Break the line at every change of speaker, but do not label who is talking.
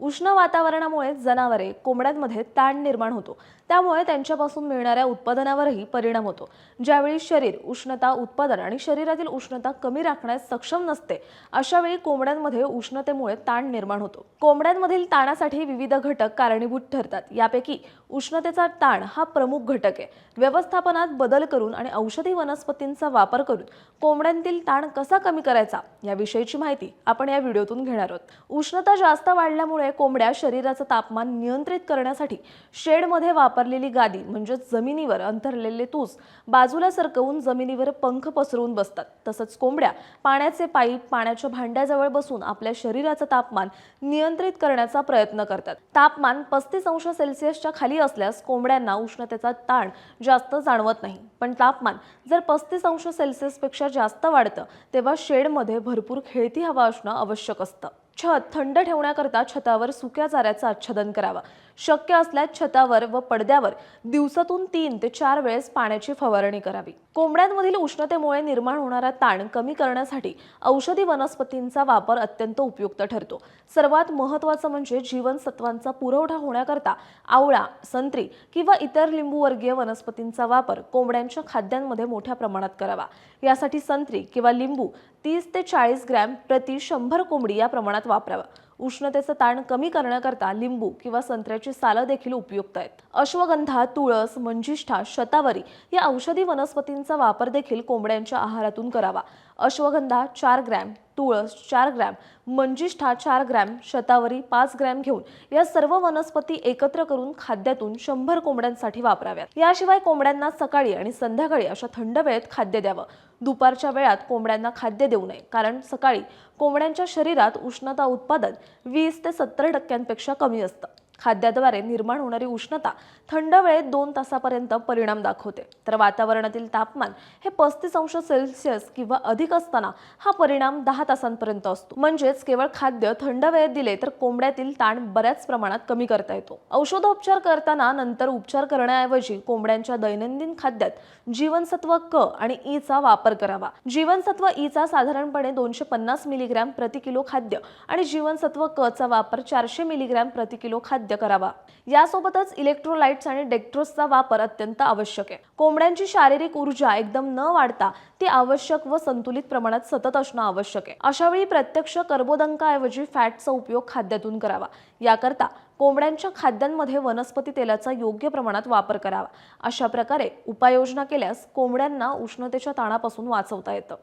उष्ण वातावरणामुळे जनावरे कोंबड्यांमध्ये ताण निर्माण होतो. त्यामुळे त्यांच्यापासून मिळणाऱ्या उत्पादनावरही परिणाम होतो. ज्यावेळी शरीर उष्णता उत्पादन आणि शरीरातील उष्णता कमी राखण्यास सक्षम नसते अशा वेळी कोंबड्यांमध्ये उष्णतेमुळे ताण निर्माण होतो. कोंबड्यांमधील ताणासाठी विविध घटक कारणीभूत ठरतात. यापैकी उष्णतेचा ताण हा प्रमुख घटक आहे. व्यवस्थापनात बदल करून आणि औषधी वनस्पतींचा वापर करून कोंबड्यांतील ताण कसा कमी करायचा याविषयीची माहिती आपण या व्हिडिओतून घेणार आहोत. उष्णता जास्त वाढल्यामुळे कोंबड्या शरीराचं तापमान नियंत्रित करण्यासाठी शेडमध्ये वापरलेली गादी म्हणजेच जमिनीवर अंथरलेले तूस बाजूला सरकवून जमिनीवर पंख पसरवून बसतात. तसंच कोंबड्या पाण्याचे पाईप पाण्याच्या भांड्याजवळ बसून आपल्या शरीराचं तापमान नियंत्रित करण्याचा प्रयत्न करतात. तापमान पस्तीस अंश सेल्सिअसच्या खाली असल्यास कोंबड्यांना उष्णतेचा ताण जास्त जाणवत नाही. पण तापमान जर पस्तीस अंश सेल्सिअसपेक्षा जास्त वाढतं तेव्हा शेडमध्ये भरपूर खेळती हवा असणं आवश्यक असतं. छत थंड ठेवण्याकरता छतावर सुक्या चाऱ्याचं आच्छादन करावं. शक्य असल्यास छतावर व पडद्यावर दिवसातून तीन ते चार वेळेस पाण्याची फवारणी करावी. कोंबड्यांमधील उष्णतेमुळे निर्माण होणारा ताण कमी करण्यासाठी औषधी वनस्पतींचा वापर अत्यंत उपयुक्त ठरतो. सर्वात महत्त्वाचं म्हणजे जीवनसत्वांचा पुरवठा होण्याकरता आवळा संत्री किंवा इतर लिंबूवर्गीय वनस्पतींचा वापर कोंबड्यांच्या खाद्यांमध्ये मोठ्या प्रमाणात करावा. यासाठी संत्री किंवा लिंबू तीस ते चाळीस ग्रॅम प्रति शंभर कोंबडी या प्रमाणात वापरावा. उष्णतेचं ताण कमी करण्याकरता लिंबू किंवा संत्र्याची सालं देखील उपयुक्त आहेत. अश्वगंधा तुळस मंजिष्ठा शतावरी या औषधी वनस्पतींचा वापर देखील कोंबड्यांच्या आहारातून करावा. अश्वगंधा चार ग्रॅम तुळस चार ग्रॅम मंजिष्ठा चार ग्रॅम शतावरी पाच ग्रॅम घेऊन या सर्व वनस्पती एकत्र करून खाद्यातून शंभर कोंबड्यांसाठी वापराव्यात. याशिवाय कोंबड्यांना सकाळी आणि संध्याकाळी अशा थंड वेळेत खाद्य द्यावं. दुपारच्या वेळात कोंबड्यांना खाद्य देऊ नये कारण सकाळी कोंबड्यांच्या शरीरात उष्णता उत्पादन वीस ते सत्तर टक्क्यांपेक्षा कमी असतं. खाद्याद्वारे निर्माण होणारी उष्णता थंड वेळेत दोन तासापर्यंत परिणाम दाखवते. तर वातावरणातील तापमान हे पस्तीस अंश सेल्सिअस किंवा अधिक असताना हा परिणाम दहा तासांपर्यंत असतो. म्हणजेच केवळ खाद्य थंड वेळेत दिले तर कोंबड्यातील ताण बऱ्याच प्रमाणात कमी करता येतो. औषधोपचार करताना नंतर उपचार करण्याऐवजी कोंबड्यांच्या दैनंदिन खाद्यात जीवनसत्व क आणि ई चा वापर करावा. जीवनसत्व ई चा साधारणपणे दोनशे पन्नास मिलीग्रॅम प्रति किलो खाद्य आणि जीवनसत्व क चा वापर चारशे मिलीग्रॅम प्रति किलो खाद्य करावा. यासोबतच इलेक्ट्रोलाइट्स आणि डेक्ट्रोसचा वापर अत्यंत आवश्यक आहे. कोंबड्यांची शारीरिक ऊर्जा एकदम न वाढता ती आवश्यक व संतुलित प्रमाणात सतत असणं आवश्यक आहे. अशावेळी प्रत्यक्ष कर्बोदंकाऐवजी फॅटचा उपयोग खाद्यातून करावा. याकरता कोंबड्यांच्या खाद्यांमध्ये वनस्पती तेलाचा योग्य प्रमाणात वापर करावा. अशा प्रकारे उपाययोजना केल्यास कोंबड्यांना उष्णतेच्या ताणापासून वाचवता येतं.